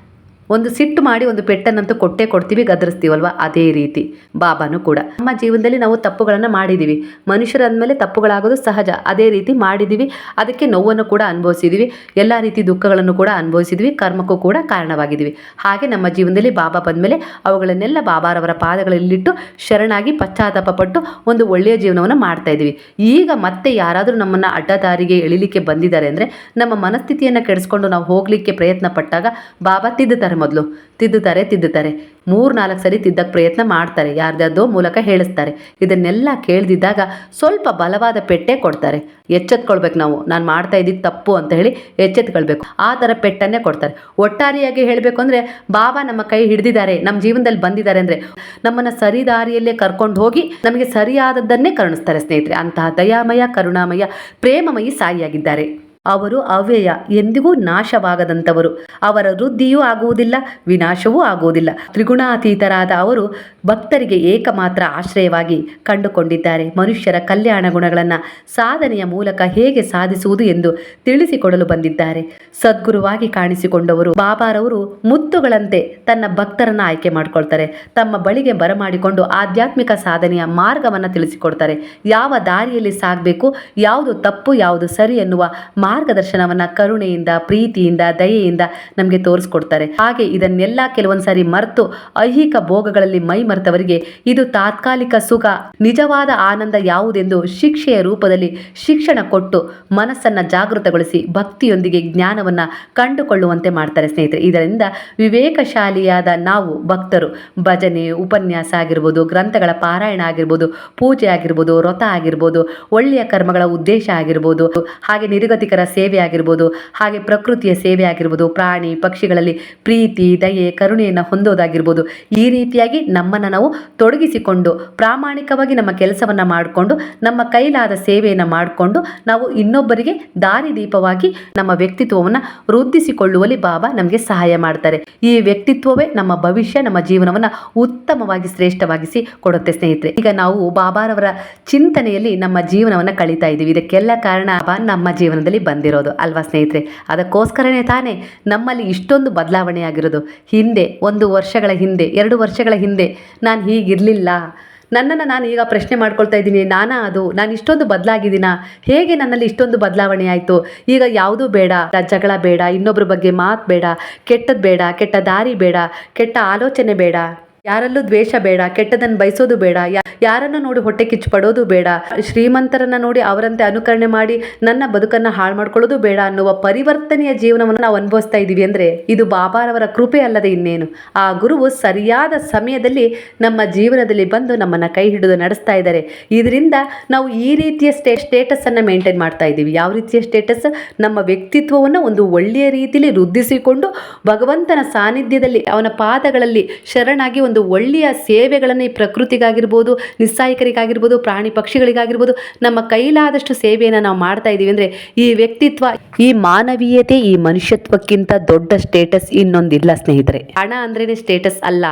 Speaker 1: ಒಂದು ಸಿಟ್ಟು ಮಾಡಿ ಒಂದು ಪೆಟ್ಟನ್ನಂತೂ ಕೊಟ್ಟೆ ಕೊಡ್ತೀವಿ, ಗದರಿಸ್ತೀವಲ್ವ? ಅದೇ ರೀತಿ. ಬಾಬಾನು ಕೂಡ. ನಮ್ಮ ಜೀವನದಲ್ಲಿ ನಾವು ತಪ್ಪುಗಳನ್ನು ಮಾಡಿದ್ದೀವಿ ಮನುಷ್ಯರಂದಮೇಲೆ ತಪ್ಪುಗಳಾಗೋದು ಸಹಜ. ಅದೇ ರೀತಿ ಮಾಡಿದ್ದೀವಿ ಅದಕ್ಕೆ ನೋವನ್ನು ಕೂಡ ಅನುಭವಿಸಿದ್ದೀವಿ ಎಲ್ಲ ರೀತಿ ದುಃಖಗಳನ್ನು ಕೂಡ ಅನುಭವಿಸಿದ್ವಿ. ಕರ್ಮಕ್ಕೂ ಕೂಡ ಕಾರಣವಾಗಿದ್ದೀವಿ ಹಾಗೆ ನಮ್ಮ ಜೀವನದಲ್ಲಿ ಬಾಬಾ ಬಂದಮೇಲೆ ಅವುಗಳನ್ನೆಲ್ಲ ಬಾಬಾರವರ ಪಾದಗಳಲ್ಲಿಟ್ಟು ಶರಣಾಗಿ ಪಶ್ಚಾತ್ತಾಪ ಪಟ್ಟು ಒಂದು ಒಳ್ಳೆಯ ಜೀವನವನ್ನು ಮಾಡ್ತಾ ಇದ್ದೀವಿ. ಈಗ ಮತ್ತೆ ಯಾರಾದರೂ ನಮ್ಮನ್ನು ಅಡ್ಡದಾರಿಗೆ ಎಳಿಲಿಕ್ಕೆ ಬಂದಿದ್ದಾರೆ ಅಂದರೆ ನಮ್ಮ ಮನಸ್ಥಿತಿಯನ್ನು ಕೆಡಿಸ್ಕೊಂಡು ನಾವು ಹೋಗಲಿಕ್ಕೆ ಪ್ರಯತ್ನ ಪಟ್ಟಾಗ ಬಾಬಾ ತಿದ್ದುತ್ತಾರೆ ಮೊದಲು. ತಿದ್ದುತ್ತಾರೆ ತಿದ್ದುತ್ತಾರೆ. ಮೂರು ನಾಲ್ಕು ಸರಿ ತಿದ್ದಕ್ಕೆ ಪ್ರಯತ್ನ ಮಾಡ್ತಾರೆ. ಯಾರ್ದಾರ್ದೋ ಮೂಲಕ ಹೇಳಿಸ್ತಾರೆ. ಇದನ್ನೆಲ್ಲ ಕೇಳ್ದಿದ್ದಾಗ ಸ್ವಲ್ಪ ಬಲವಾದ ಪೆಟ್ಟೆ ಕೊಡ್ತಾರೆ. ಎಚ್ಚೆತ್ಕೊಳ್ಬೇಕು ನಾವು. ನಾನು ಮಾಡ್ತಾ ಇದ್ದಿದ್ದು ತಪ್ಪು ಅಂತ ಹೇಳಿ ಎಚ್ಚೆತ್ಕೊಳ್ಬೇಕು. ಆ ಥರ ಪೆಟ್ಟನ್ನೇ ಕೊಡ್ತಾರೆ. ಒಟ್ಟಾರೆಯಾಗಿ ಹೇಳಬೇಕು ಅಂದರೆ, ಬಾಬಾ ನಮ್ಮ ಕೈ ಹಿಡಿದಿದ್ದಾರೆ. ನಮ್ಮ ಜೀವನದಲ್ಲಿ ಬಂದಿದ್ದಾರೆ ಅಂದರೆ, ನಮ್ಮನ್ನು ಸರಿ ದಾರಿಯಲ್ಲೇ ಕರ್ಕೊಂಡು ಹೋಗಿ ನಮಗೆ ಸರಿಯಾದದ್ದನ್ನೇ ಕರುಣಿಸ್ತಾರೆ ಸ್ನೇಹಿತರೆ. ಅಂತಹ ದಯಾಮಯ, ಕರುಣಾಮಯ, ಪ್ರೇಮಮಯಿ ಸಾಯಿಯಾಗಿದ್ದಾರೆ. ಅವರು ಅವ್ಯಯ ಎಂದಿಗೂ ನಾಶವಾಗದಂಥವರು. ಅವರ ವೃದ್ಧಿಯೂ ಆಗುವುದಿಲ್ಲ, ವಿನಾಶವೂ ಆಗುವುದಿಲ್ಲ. ತ್ರಿಗುಣಾತೀತರಾದ ಅವರು ಭಕ್ತರಿಗೆ ಏಕಮಾತ್ರ ಆಶ್ರಯವಾಗಿ ಕಂಡುಕೊಂಡಿದ್ದಾರೆ. ಮನುಷ್ಯರ ಕಲ್ಯಾಣ ಗುಣಗಳನ್ನು ಸಾಧನೆಯ ಮೂಲಕ ಹೇಗೆ ಸಾಧಿಸುವುದು ಎಂದು ತಿಳಿಸಿಕೊಡಲು ಬಂದಿದ್ದಾರೆ. ಸದ್ಗುರುವಾಗಿ ಕಾಣಿಸಿಕೊಂಡವರು, ಬಾಬಾರವರು ಮುತ್ತುಗಳಂತೆ ತನ್ನ ಭಕ್ತರನ್ನು ಆಯ್ಕೆ ಮಾಡಿಕೊಳ್ತಾರೆ. ತಮ್ಮ ಬಳಿಗೆ ಬರಮಾಡಿಕೊಂಡು ಆಧ್ಯಾತ್ಮಿಕ ಸಾಧನೆಯ ಮಾರ್ಗವನ್ನು ತಿಳಿಸಿಕೊಡ್ತಾರೆ. ಯಾವ ದಾರಿಯಲ್ಲಿ ಸಾಗಬೇಕು, ಯಾವುದು ತಪ್ಪು, ಯಾವುದು ಸರಿ ಎನ್ನುವ ಮಾರ್ಗದರ್ಶನವನ್ನ ಕರುಣೆಯಿಂದ, ಪ್ರೀತಿಯಿಂದ, ದಯೆಯಿಂದ ನಮಗೆ ತೋರಿಸ್ಕೊಡ್ತಾರೆ. ಹಾಗೆ ಇದನ್ನೆಲ್ಲ ಕೆಲವೊಂದು ಸಾರಿ ಮರೆತು ಐಹಿಕ ಭೋಗಗಳಲ್ಲಿ ಮೈ ಮರೆತವರಿಗೆ ಇದು ತಾತ್ಕಾಲಿಕ ಸುಖ. ನಿಜವಾದ ಆನಂದ ಯಾವುದೆಂದು ಶಿಕ್ಷೆಯ ರೂಪದಲ್ಲಿ ಶಿಕ್ಷಣ ಕೊಟ್ಟು ಮನಸ್ಸನ್ನ ಜಾಗೃತಗೊಳಿಸಿ ಭಕ್ತಿಯೊಂದಿಗೆ ಜ್ಞಾನವನ್ನ ಕಂಡುಕೊಳ್ಳುವಂತೆ ಮಾಡ್ತಾರೆ ಸ್ನೇಹಿತರೆ. ಇದರಿಂದ ವಿವೇಕಶಾಲಿಯಾದ ನಾವು ಭಕ್ತರು, ಭಜನೆ, ಉಪನ್ಯಾಸ ಆಗಿರ್ಬೋದು, ಗ್ರಂಥಗಳ ಪಾರಾಯಣ ಆಗಿರ್ಬೋದು, ಪೂಜೆ ಆಗಿರ್ಬೋದು, ವ್ರತ ಆಗಿರ್ಬೋದು, ಒಳ್ಳೆಯ ಕರ್ಮಗಳ ಉದ್ದೇಶ ಆಗಿರ್ಬೋದು, ಹಾಗೆ ಸೇವೆ ಆಗಿರ್ಬೋದು, ಹಾಗೆ ಪ್ರಕೃತಿಯ ಸೇವೆ ಆಗಿರ್ಬೋದು, ಪ್ರಾಣಿ, ಪಕ್ಷಿಗಳಲ್ಲಿ ಪ್ರೀತಿ, ದಯೆ, ಕರುಣೆಯನ್ನು ಹೊಂದೋದಾಗಿರ್ಬೋದು, ಈ ರೀತಿಯಾಗಿ ನಮ್ಮನ್ನು ನಾವು ತೊಡಗಿಸಿಕೊಂಡು, ಪ್ರಾಮಾಣಿಕವಾಗಿ ನಮ್ಮ ಕೆಲಸವನ್ನು ಮಾಡಿಕೊಂಡು, ನಮ್ಮ ಕೈಲಾದ ಸೇವೆಯನ್ನು ಮಾಡಿಕೊಂಡು, ನಾವು ಇನ್ನೊಬ್ಬರಿಗೆ ದಾರಿದೀಪವಾಗಿ ನಮ್ಮ ವ್ಯಕ್ತಿತ್ವವನ್ನು ವೃದ್ಧಿಸಿಕೊಳ್ಳುವಲ್ಲಿ ಬಾಬಾ ನಮಗೆ ಸಹಾಯ ಮಾಡ್ತಾರೆ. ಈ ವ್ಯಕ್ತಿತ್ವವೇ ನಮ್ಮ ಭವಿಷ್ಯ, ನಮ್ಮ ಜೀವನವನ್ನು ಉತ್ತಮವಾಗಿ ಶ್ರೇಷ್ಠವಾಗಿಸಿ ಕೊಡುತ್ತೆ ಸ್ನೇಹಿತರೆ. ಈಗ ನಾವು ಬಾಬಾರವರ ಚಿಂತನೆಯಲ್ಲಿ ನಮ್ಮ ಜೀವನವನ್ನು ಕಳೀತಾ ಇದ್ದೀವಿ. ಇದಕ್ಕೆಲ್ಲ ಕಾರಣ ನಮ್ಮ ಜೀವನದಲ್ಲಿ ಬಂದಿರೋದು, ಅಲ್ವಾ ಸ್ನೇಹಿತರೆ? ಅದಕ್ಕೋಸ್ಕರನೇ ತಾನೇ ನಮ್ಮಲ್ಲಿ ಇಷ್ಟೊಂದು ಬದಲಾವಣೆ ಆಗಿರೋದು. ಹಿಂದೆ, ಒಂದು ವರ್ಷಗಳ ಹಿಂದೆ, ಎರಡು ವರ್ಷಗಳ ಹಿಂದೆ ನಾನು ಹೀಗಿರಲಿಲ್ಲ. ನನ್ನನ್ನು ನಾನು ಈಗ ಪ್ರಶ್ನೆ ಮಾಡ್ಕೊಳ್ತಾ ಇದ್ದೀನಿ, ನಾನಾ ಅದು? ನಾನು ಇಷ್ಟೊಂದು ಬದಲಾಗಿದ್ದೀನ? ಹೇಗೆ ನನ್ನಲ್ಲಿ ಇಷ್ಟೊಂದು ಬದಲಾವಣೆ ಆಯಿತು? ಈಗ ಯಾವುದೂ ಬೇಡ ಜಗಳ ಬೇಡ ಇನ್ನೊಬ್ಬರ ಬಗ್ಗೆ ಮಾತು ಬೇಡ ಕೆಟ್ಟದ್ದು ಬೇಡ, ಕೆಟ್ಟ ದಾರಿ ಬೇಡ, ಕೆಟ್ಟ ಆಲೋಚನೆ ಬೇಡ. ಯಾರಲ್ಲೂ ದ್ವೇಷ ಬೇಡ ಕೆಟ್ಟದನ್ನು ಬಯಸೋದು ಬೇಡ ಯಾರನ್ನು ನೋಡಿ ಹೊಟ್ಟೆ ಕಿಚ್ಚು ಪಡೋದು ಬೇಡ, ಶ್ರೀಮಂತರನ್ನ ನೋಡಿ ಅವರಂತೆ ಅನುಕರಣೆ ಮಾಡಿ ನನ್ನ ಬದುಕನ್ನು ಹಾಳು ಮಾಡ್ಕೊಳ್ಳೋದು ಬೇಡ ಅನ್ನುವ ಪರಿವರ್ತನೆಯ ಜೀವನವನ್ನು ನಾವು ಅನುಭವಿಸ್ತಾ ಇದ್ದೀವಿ ಅಂದರೆ ಇದು ಬಾಬಾರವರ ಕೃಪೆ ಅಲ್ಲದೆ ಇನ್ನೇನು. ಆ ಗುರುವು ಸರಿಯಾದ ಸಮಯದಲ್ಲಿ ನಮ್ಮ ಜೀವನದಲ್ಲಿ ಬಂದು ನಮ್ಮನ್ನು ಕೈ ಹಿಡಿದು ನಡೆಸ್ತಾ ಇದ್ದಾರೆ. ಇದರಿಂದ ನಾವು ಈ ರೀತಿಯ ಸ್ಟೇ ಸ್ಟೇಟಸನ್ನು ಮೇಂಟೈನ್ ಮಾಡ್ತಾ ಇದ್ದೀವಿ. ಯಾವ ರೀತಿಯ ಸ್ಟೇಟಸ್? ನಮ್ಮ ವ್ಯಕ್ತಿತ್ವವನ್ನು ಒಂದು ಒಳ್ಳೆಯ ರೀತಿಯಲ್ಲಿ ವೃದ್ಧಿಸಿಕೊಂಡು ಭಗವಂತನ ಸಾನ್ನಿಧ್ಯದಲ್ಲಿ ಅವನ ಪಾದಗಳಲ್ಲಿ ಶರಣಾಗಿ ಒಂದು ಒಳ್ಳೆಯ ಸೇವೆಗಳನ್ನು ಈ ಪ್ರಕೃತಿಗಾಗಿರ್ಬೋದು, ನಿಸ್ಸಾಯಕರಿಗಾಗಿರ್ಬೋದು, ಪ್ರಾಣಿ ಪಕ್ಷಿಗಳಿಗಾಗಿರ್ಬೋದು, ನಮ್ಮ ಕೈಲಾದಷ್ಟು ಸೇವೆಯನ್ನು ನಾವು ಮಾಡ್ತಾ ಇದ್ದೀವಿ ಅಂದರೆ ಈ ವ್ಯಕ್ತಿತ್ವ, ಈ ಮಾನವೀಯತೆ, ಈ ಮನುಷ್ಯತ್ವಕ್ಕಿಂತ ದೊಡ್ಡ ಸ್ಟೇಟಸ್ ಇನ್ನೊಂದಿಲ್ಲ ಸ್ನೇಹಿತರೆ. ಹಣ ಅಂದ್ರೇ ಸ್ಟೇಟಸ್ ಅಲ್ಲ.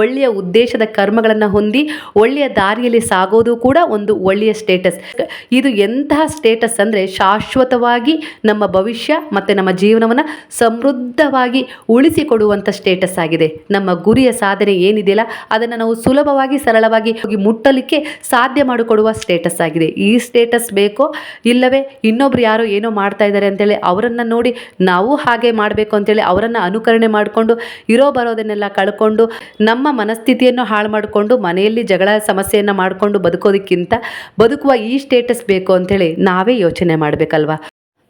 Speaker 1: ಒಳ್ಳೆಯ ಉದ್ದೇಶದ ಕರ್ಮಗಳನ್ನು ಹೊಂದಿ, ಒಳ್ಳೆಯ ದಾರಿಯಲ್ಲಿ ಸಾಗೋದು ಕೂಡ ಒಂದು ಒಳ್ಳೆಯ ಸ್ಟೇಟಸ್ ಇದು ಎಂತಹ ಸ್ಟೇಟಸ್ ಅಂದರೆ ಶಾಶ್ವತವಾಗಿ ನಮ್ಮ ಭವಿಷ್ಯ ಮತ್ತು ನಮ್ಮ ಜೀವನವನ್ನು ಸಮೃದ್ಧವಾಗಿ ಉಳಿಸಿಕೊಡುವಂಥ ಸ್ಟೇಟಸ್ ಆಗಿದೆ. ನಮ್ಮ ಗುರಿಯ ಸಾಧನೆ ಏನಿದೆಯಲ್ಲ ಅದನ್ನು ನಾವು ಸುಲಭವಾಗಿ, ಸರಳವಾಗಿ ಹೋಗಿ ಮುಟ್ಟಲಿಕ್ಕೆ ಸಾಧ್ಯ ಮಾಡಿಕೊಡುವ ಸ್ಟೇಟಸ್ ಆಗಿದೆ. ಈ ಸ್ಟೇಟಸ್ ಬೇಕೋ ಇಲ್ಲವೇ, ಇನ್ನೊಬ್ರು ಯಾರೋ ಏನೋ ಮಾಡ್ತಾ ಇದ್ದಾರೆ ಅಂತೇಳಿ ಅವರನ್ನು ನೋಡಿ ನಾವು ಹಾಗೆ ಮಾಡಬೇಕು ಅಂತೇಳಿ ಅವರನ್ನು ಅನುಕರಣೆ ಮಾಡಿಕೊಂಡು, ಇರೋ ಬರೋದನ್ನೆಲ್ಲ ಕಳ್ಕೊಂಡು, ನಮ್ಮ ಮನಸ್ಥಿತಿಯನ್ನು ಹಾಳು ಮಾಡಿಕೊಂಡು, ಮನೆಯಲ್ಲಿ ಜಗಳ ಸಮಸ್ಯೆಯನ್ನು ಮಾಡಿಕೊಂಡು ಬದುಕೋದಕ್ಕಿಂತ ಬದುಕುವ ಈ ಸ್ಟೇಟಸ್ ಬೇಕು ಅಂತೇಳಿ ನಾವೇ ಯೋಚನೆ ಮಾಡಬೇಕಲ್ವಾ?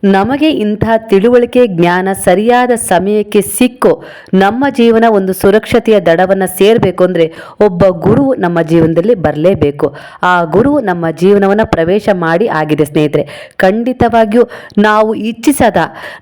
Speaker 1: ನಮಗೆ ಇಂತಹ ತಿಳುವಳಿಕೆ ಜ್ಞಾನ ಸರಿಯಾದ ಸಮಯಕ್ಕೆ ಸಿಕ್ಕು ನಮ್ಮ ಜೀವನ ಒಂದು ಸುರಕ್ಷತೆಯ ದಡವನ್ನು ಸೇರಬೇಕು ಅಂದರೆ ಒಬ್ಬ ಗುರು ನಮ್ಮ ಜೀವನದಲ್ಲಿ ಬರಲೇಬೇಕು. ಆ ಗುರು ನಮ್ಮ ಜೀವನವನ್ನು ಪ್ರವೇಶ ಮಾಡಿ ಆಗಿದೆ ಸ್ನೇಹಿತರೆ. ಖಂಡಿತವಾಗಿಯೂ ನಾವು ಇಚ್ಛಿಸದ,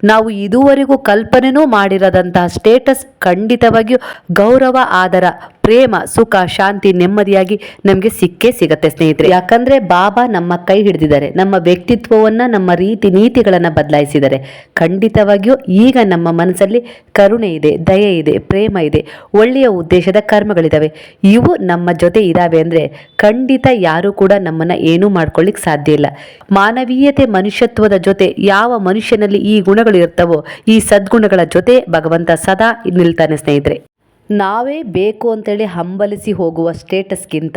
Speaker 1: ನಾವು ಇದುವರೆಗೂ ಕಲ್ಪನೆಯೂ ಮಾಡಿರದಂತಹ ಸ್ಟೇಟಸ್ ಖಂಡಿತವಾಗಿಯೂ ಗೌರವ, ಆದರ ಪ್ರೇಮ, ಸುಖ, ಶಾಂತಿ, ನೆಮ್ಮದಿಯಾಗಿ ನಮಗೆ ಸಿಕ್ಕೇ ಸಿಗತ್ತೆ ಸ್ನೇಹಿತರೆ. ಯಾಕಂದ್ರೆ ಬಾಬಾ ನಮ್ಮ ಕೈ ಹಿಡಿದಿದ್ದಾರೆ. ನಮ್ಮ ವ್ಯಕ್ತಿತ್ವವನ್ನ, ನಮ್ಮ ರೀತಿ ನೀತಿಗಳನ್ನ ಬದಲಾಯಿಸಿದ್ದಾರೆ. ಖಂಡಿತವಾಗಿಯೂ ಈಗ ನಮ್ಮ ಮನಸ್ಸಲ್ಲಿ ಕರುಣೆ ಇದೆ, ದಯೆ ಇದೆ, ಪ್ರೇಮ ಇದೆ. ಒಳ್ಳೆಯ ಉದ್ದೇಶದ ಕರ್ಮಗಳಿದಾವೆ. ಇವು ನಮ್ಮ ಜೊತೆ ಇದಾವೆ ಅಂದ್ರೆ ಖಂಡಿತ ಯಾರು ಕೂಡ ನಮ್ಮನ್ನ ಏನೂ ಮಾಡ್ಕೊಳ್ಳಿಕ್ ಸಾಧ್ಯ ಇಲ್ಲ. ಮಾನವೀಯತೆ ಮನುಷ್ಯತ್ವದ ಜೊತೆ ಯಾವ ಮನುಷ್ಯನಲ್ಲಿ ಈ ಗುಣಗಳು ಇರ್ತವೋ ಈ ಸದ್ಗುಣಗಳ ಜೊತೆ ಭಗವಂತ ಸದಾ ನಿಲ್ತಾನೆ ಸ್ನೇಹಿತರೆ. ನಾವೇ ಬೇಕು ಅಂತೇಳಿ ಹಂಬಲಿಸಿ ಹೋಗುವ ಸ್ಟೇಟಸ್ಗಿಂತ,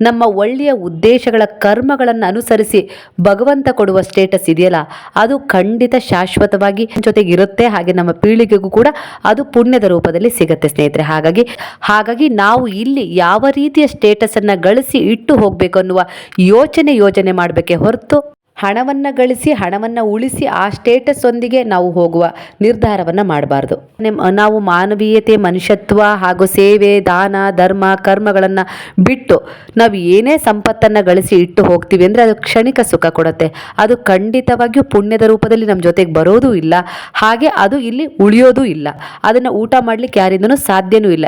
Speaker 1: ನಮ್ಮ ಒಳ್ಳೆಯ ಉದ್ದೇಶಗಳ ಕರ್ಮಗಳನ್ನು ಅನುಸರಿಸಿ ಭಗವಂತ ಕೊಡುವ ಸ್ಟೇಟಸ್ ಇದೆಯಲ್ಲ, ಅದು ಖಂಡಿತ ಶಾಶ್ವತವಾಗಿ ಜೊತೆಗಿರುತ್ತೆ. ಹಾಗೆ ನಮ್ಮ ಪೀಳಿಗೆಗೂ ಕೂಡ ಅದು ಪುಣ್ಯದ ರೂಪದಲ್ಲಿ ಸಿಗುತ್ತೆ ಸ್ನೇಹಿತರೆ. ಹಾಗಾಗಿ ಹಾಗಾಗಿ ನಾವು ಇಲ್ಲಿ ಯಾವ ರೀತಿಯ ಸ್ಟೇಟಸನ್ನು ಗಳಿಸಿ ಇಟ್ಟು ಹೋಗಬೇಕು ಅನ್ನುವ ಯೋಚನೆ ಯೋಚನೆ ಮಾಡಬೇಕೆ ಹೊರತು ಹಣವನ್ನು ಗಳಿಸಿ, ಹಣವನ್ನು ಉಳಿಸಿ ಆ ಸ್ಟೇಟಸ್ ಒಂದಿಗೆ ನಾವು ಹೋಗುವ ನಿರ್ಧಾರವನ್ನು ಮಾಡಬಾರ್ದು. ನಾವು ಮಾನವೀಯತೆ, ಮನುಷ್ಯತ್ವ ಹಾಗೂ ಸೇವೆ, ದಾನ, ಧರ್ಮ, ಕರ್ಮಗಳನ್ನು ಬಿಟ್ಟು ನಾವು ಏನೇ ಸಂಪತ್ತನ್ನು ಗಳಿಸಿ ಇಟ್ಟು ಹೋಗ್ತೀವಿ ಅಂದರೆ ಅದು ಕ್ಷಣಿಕ ಸುಖ ಕೊಡುತ್ತೆ. ಅದು ಖಂಡಿತವಾಗಿಯೂ ಪುಣ್ಯದ ರೂಪದಲ್ಲಿ ನಮ್ಮ ಜೊತೆಗೆ ಬರೋದೂ ಇಲ್ಲ. ಹಾಗೆ ಅದು ಇಲ್ಲಿ ಉಳಿಯೋದೂ ಇಲ್ಲ. ಅದನ್ನು ಊಟ ಮಾಡಲಿಕ್ಕೆ ಯಾರಿಂದನೂ ಸಾಧ್ಯನೂ ಇಲ್ಲ.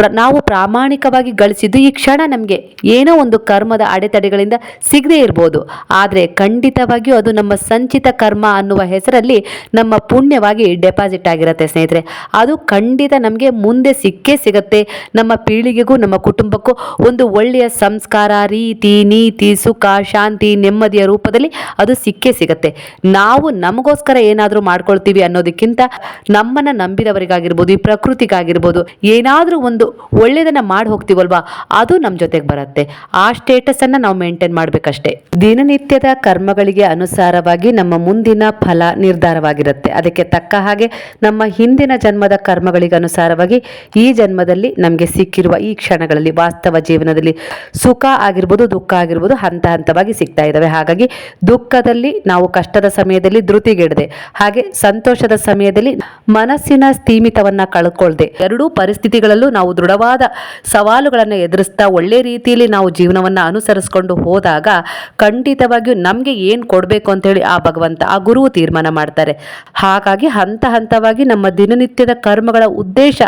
Speaker 1: ಪ್ರ, ನಾವು ಪ್ರಾಮಾಣಿಕವಾಗಿ ಗಳಿಸಿದ್ದು ಈ ಕ್ಷಣ ನಮಗೆ ಏನೋ ಒಂದು ಕರ್ಮದ ಅಡೆತಡೆಗಳಿಂದ ಸಿಗದೇ ಇರ್ಬೋದು. ಆದರೆ ಖಂಡಿತವಾಗಿಯೂ ಅದು ನಮ್ಮ ಸಂಚಿತ ಕರ್ಮ ಅನ್ನುವ ಹೆಸರಲ್ಲಿ ನಮ್ಮ ಪುಣ್ಯವಾಗಿ ಡೆಪಾಸಿಟ್ ಆಗಿರುತ್ತೆ ಸ್ನೇಹಿತರೆ. ಅದು ಖಂಡಿತ ನಮಗೆ ಮುಂದೆ ಸಿಕ್ಕೇ ಸಿಗತ್ತೆ. ನಮ್ಮ ಪೀಳಿಗೆಗೂ, ನಮ್ಮ ಕುಟುಂಬಕ್ಕೂ ಒಂದು ಒಳ್ಳೆಯ ಸಂಸ್ಕಾರ, ರೀತಿ, ನೀತಿ, ಸುಖ, ಶಾಂತಿ, ನೆಮ್ಮದಿಯ ರೂಪದಲ್ಲಿ ಅದು ಸಿಕ್ಕೇ ಸಿಗತ್ತೆ. ನಾವು ನಮಗೋಸ್ಕರ ಏನಾದರೂ ಮಾಡ್ಕೊಳ್ತೀವಿ ಅನ್ನೋದಕ್ಕಿಂತ ನಮ್ಮನ್ನ ನಂಬಿದವರಿಗಾಗಿರ್ಬೋದು, ಈ ಪ್ರಕೃತಿಗಾಗಿರ್ಬೋದು, ಏನಾದರೂ ಒಂದು ಒಳ್ಳೆಯದನ್ನ ಮಾಡಿ ಹೋಗ್ತೀವಲ್ವಾ? ಅದು ನಮ್ಮ ಜೊತೆಗೆ ಬರುತ್ತೆ. ಆ ಸ್ಟೇಟಸ್ ಅನ್ನ ನಾವು ಮೇಂಟೈನ್ ಮಾಡಬೇಕಷ್ಟೇ. ದಿನನಿತ್ಯದ ಕರ್ಮಗಳಿಗೆ ಅನುಸಾರವಾಗಿ ನಮ್ಮ ಮುಂದಿನ ಫಲ ನಿರ್ಧಾರವಾಗಿರುತ್ತೆ. ಅದಕ್ಕೆ ತಕ್ಕ ಹಾಗೆ ನಮ್ಮ ಹಿಂದಿನ ಜನ್ಮದ ಕರ್ಮಗಳಿಗೆ ಅನುಸಾರವಾಗಿ ಈ ಜನ್ಮದಲ್ಲಿ ನಮಗೆ ಸಿಕ್ಕಿರುವ ಈ ಕ್ಷಣಗಳಲ್ಲಿ ವಾಸ್ತವ ಜೀವನದಲ್ಲಿ ಸುಖ ಆಗಿರ್ಬೋದು, ದುಃಖ ಆಗಿರ್ಬೋದು, ಹಂತ ಹಂತವಾಗಿ ಸಿಗ್ತಾ ಇದ್ದಾವೆ. ಹಾಗಾಗಿ ದುಃಖದಲ್ಲಿ ನಾವು ಕಷ್ಟದ ಸಮಯದಲ್ಲಿ ಧೃತಿಗೆಡದೆ, ಹಾಗೆ ಸಂತೋಷದ ಸಮಯದಲ್ಲಿ ಮನಸ್ಸಿನ ಸ್ಥೀಮಿತವನ್ನ ಕಳ್ಕೊಳ್ದೆ, ಎರಡೂ ಪರಿಸ್ಥಿತಿಗಳಲ್ಲೂ ನಾವು ದೃಢವಾದ ಸವಾಲುಗಳನ್ನು ಎದುರಿಸ್ತಾ ಒಳ್ಳೆ ರೀತಿಯಲ್ಲಿ ನಾವು ಜೀವನವನ್ನು ಅನುಸರಿಸ್ಕೊಂಡು ಹೋದಾಗ ಖಂಡಿತವಾಗಿಯೂ ನಮಗೆ ಏನು ಕೊಡಬೇಕು ಅಂತೇಳಿ ಆ ಭಗವಂತ, ಆ ಗುರುವು ತೀರ್ಮಾನ ಮಾಡ್ತಾರೆ. ಹಾಗಾಗಿ ಹಂತ ಹಂತವಾಗಿ ನಮ್ಮ ದಿನನಿತ್ಯದ ಕರ್ಮಗಳ ಉದ್ದೇಶ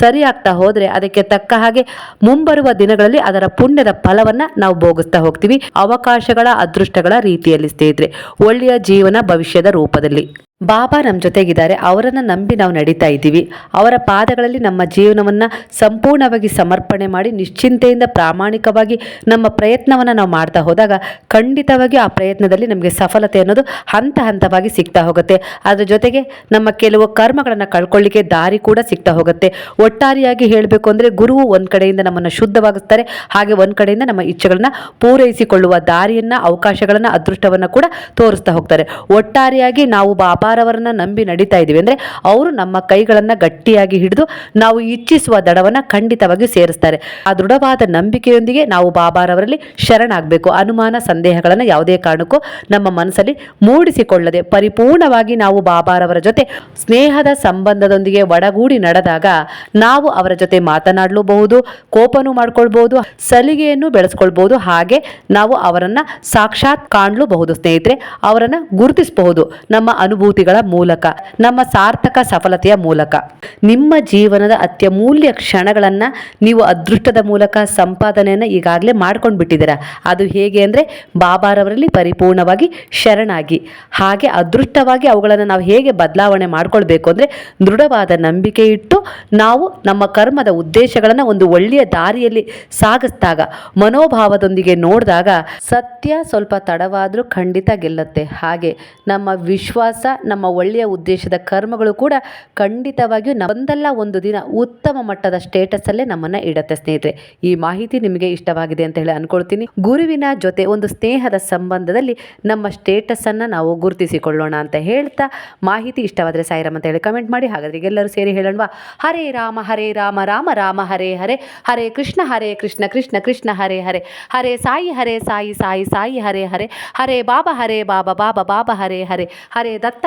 Speaker 1: ಸರಿಯಾಗ್ತಾ ಹೋದರೆ ಅದಕ್ಕೆ ತಕ್ಕ ಹಾಗೆ ಮುಂಬರುವ ದಿನಗಳಲ್ಲಿ ಅದರ ಪುಣ್ಯದ ಫಲವನ್ನು ನಾವು ಭೋಗಿಸ್ತಾ ಹೋಗ್ತೀವಿ. ಅವಕಾಶಗಳ, ಅದೃಷ್ಟಗಳ ರೀತಿಯಲ್ಲಿ ಸ್ನೇಹಿತರೆ, ಒಳ್ಳೆಯ ಜೀವನ ಭವಿಷ್ಯದ ರೂಪದಲ್ಲಿ. ಬಾಬಾ ನಮ್ಮ ಜೊತೆಗಿದ್ದಾರೆ. ಅವರನ್ನು ನಂಬಿ ನಾವು ನಡೀತಾ ಇದ್ದೀವಿ. ಅವರ ಪಾದಗಳಲ್ಲಿ ನಮ್ಮ ಜೀವನವನ್ನು ಸಂಪೂರ್ಣವಾಗಿ ಸಮರ್ಪಣೆ ಮಾಡಿ, ನಿಶ್ಚಿಂತೆಯಿಂದ ಪ್ರಾಮಾಣಿಕವಾಗಿ ನಮ್ಮ ಪ್ರಯತ್ನವನ್ನು ನಾವು ಮಾಡ್ತಾ ಹೋದಾಗ ಖಂಡಿತವಾಗಿ ಆ ಪ್ರಯತ್ನದಲ್ಲಿ ನಮಗೆ ಸಫಲತೆ ಅನ್ನೋದು ಹಂತ ಹಂತವಾಗಿ ಸಿಗ್ತಾ ಹೋಗುತ್ತೆ. ಅದರ ಜೊತೆಗೆ ನಮ್ಮ ಕೆಲವು ಕರ್ಮಗಳನ್ನು ಕಳ್ಕೊಳ್ಳಿಕ್ಕೆ ದಾರಿ ಕೂಡ ಸಿಗ್ತಾ ಹೋಗುತ್ತೆ. ಒಟ್ಟಾರೆಯಾಗಿ ಹೇಳಬೇಕು ಅಂದರೆ ಗುರುವು ಒಂದು ಕಡೆಯಿಂದ ನಮ್ಮನ್ನು ಶುದ್ಧವಾಗಿಸ್ತಾರೆ. ಹಾಗೆ ಒಂದು ಕಡೆಯಿಂದ ನಮ್ಮ ಇಚ್ಛೆಗಳನ್ನ ಪೂರೈಸಿಕೊಳ್ಳುವ ದಾರಿಯನ್ನು, ಅವಕಾಶಗಳನ್ನು, ಅದೃಷ್ಟವನ್ನು ಕೂಡ ತೋರಿಸ್ತಾ ಹೋಗ್ತಾರೆ. ಒಟ್ಟಾರೆಯಾಗಿ ನಾವು ಬಾಬಾರವರನ್ನ ನಂಬಿ ನಡೀತಾ ಇದ್ದೀವಿ ಅಂದರೆ ಅವರು ನಮ್ಮ ಕೈಗಳನ್ನು ಗಟ್ಟಿಯಾಗಿ ಹಿಡಿದು ನಾವು ಇಚ್ಛಿಸುವ ದಡವನ್ನು ಖಂಡಿತವಾಗಿ ಸೇರಿಸ್ತಾರೆ. ಆ ದೃಢವಾದ ನಂಬಿಕೆಯೊಂದಿಗೆ ನಾವು ಬಾಬಾರವರಲ್ಲಿ ಶರಣಾಗಬೇಕು. ಅನುಮಾನ, ಸಂದೇಹಗಳನ್ನು ಯಾವುದೇ ಕಾರಣಕ್ಕೂ ನಮ್ಮ ಮನಸ್ಸಲ್ಲಿ ಮೂಡಿಸಿಕೊಳ್ಳದೆ ಪರಿಪೂರ್ಣವಾಗಿ ನಾವು ಬಾಬಾರವರ ಜೊತೆ ಸ್ನೇಹದ ಸಂಬಂಧದೊಂದಿಗೆ ಒಡಗೂಡಿ ನಡೆದಾಗ ನಾವು ಅವರ ಜೊತೆ ಮಾತನಾಡಲೂಬಹುದು, ಕೋಪನೂ ಮಾಡ್ಕೊಳ್ಬಹುದು, ಸಲಿಗೆಯನ್ನು ಬೆಳೆಸ್ಕೊಳ್ಬಹುದು. ಹಾಗೆ ನಾವು ಅವರನ್ನ ಸಾಕ್ಷಾತ್ ಕಾಣಲೂಬಹುದು. ಸ್ನೇಹಿತರೆ, ಅವರನ್ನ ಗುರುತಿಸಬಹುದು. ನಮ್ಮ ಅನುಭೂತಿಗಳ ಮೂಲಕ, ನಮ್ಮ ಸಾರ್ಥಕ ಸಫಲತೆಯ ಮೂಲಕ. ನಿಮ್ಮ ಜೀವನದ ಅತ್ಯಮೂಲ್ಯ ಕ್ಷಣಗಳನ್ನ ನೀವು ಅದೃಷ್ಟದ ಮೂಲಕ ಸಂಪಾದನೆಯನ್ನು ಈಗಾಗಲೇ ಮಾಡ್ಕೊಂಡು ಬಿಟ್ಟಿದ್ದೀರಾ ಅದು ಹೇಗೆ ಅಂದರೆ, ಬಾಬಾರವರಲ್ಲಿ ಪರಿಪೂರ್ಣವಾಗಿ ಶರಣಾಗಿ. ಹಾಗೆ ಅದೃಷ್ಟವಾಗಿ ಅವುಗಳನ್ನು ನಾವು ಹೇಗೆ ಬದಲಾವಣೆ ಮಾಡ್ಕೊಳ್ಬೇಕು ಅಂದರೆ, ದೃಢವಾದ ನಂಬಿಕೆ ಇಟ್ಟು ನಾವು ನಮ್ಮ ಕರ್ಮದ ಉದ್ದೇಶಗಳನ್ನು ಒಂದು ಒಳ್ಳೆಯ ದಾರಿಯಲ್ಲಿ ಸಾಗಿಸಿದಾಗ, ಮನೋಭಾವದೊಂದಿಗೆ ನೋಡಿದಾಗ, ಸತ್ಯ ಸ್ವಲ್ಪ ತಡವಾದರೂ ಖಂಡಿತ ಗೆಲ್ಲುತ್ತೆ. ಹಾಗೆ ನಮ್ಮ ವಿಶ್ವಾಸ ನಮ್ಮ ಒಳ್ಳೆಯ ಉದ್ದೇಶದ ಕರ್ಮಗಳು ಕೂಡ ಖಂಡಿತವಾಗಿಯೂ ನ- ಒಂದಲ್ಲ ಒಂದು ದಿನ ಉತ್ತಮ ಮಟ್ಟದ ಸ್ಟೇಟಸಲ್ಲೇ ನಮ್ಮನ್ನು ಇಡತ್ತೆ ಸ್ನೇಹಿತರೆ. ಈ ಮಾಹಿತಿ ನಿಮಗೆ ಇಷ್ಟವಾಗಿದೆ ಅಂತ ಹೇಳಿ ಅನ್ಕೊಳ್ತೀನಿ. ಗುರುವಿನ ಜೊತೆ ಒಂದು ಸ್ನೇಹದ ಸಂಬಂಧದಲ್ಲಿ ನಮ್ಮ ಸ್ಟೇಟಸನ್ನು ನಾವು ಗುರುತಿಸಿಕೊಳ್ಳೋಣ ಅಂತ ಹೇಳ್ತಾ ಮಾಹಿತಿ ಇಷ್ಟವಾದರೆ ಸಾಯಿರಾಮ್ ಅಂತ ಹೇಳಿ ಕಮೆಂಟ್ ಮಾಡಿ. ಹಾಗಾದರೆ ಎಲ್ಲರೂ ಸೇರಿ ಹೇಳೋಣವಾ? ಹರೇ ರಾಮ ಹರೇ ರಾಮ ರಾಮ ರಾಮ, ಹರೇ ಹರೇ. ಹರೇ ಕೃಷ್ಣ ಹರೇ ಕೃಷ್ಣ ಕೃಷ್ಣ ಕೃಷ್ಣ, ಹರೇ ಹರೇ. ಹರೇ ಸಾಯಿ ಹರೇ ಸಾಯಿ ಸಾಯಿ ಸಾಯಿ, ಹರೇ ಹರೇ. ಹರೇ ಬಾಬಾ ಹರೇ ಬಾಬಾ ಬಾಬಾ ಬಾಬಾ, ಹರೇ ಹರೇ. ಹರೇ ದತ್ತ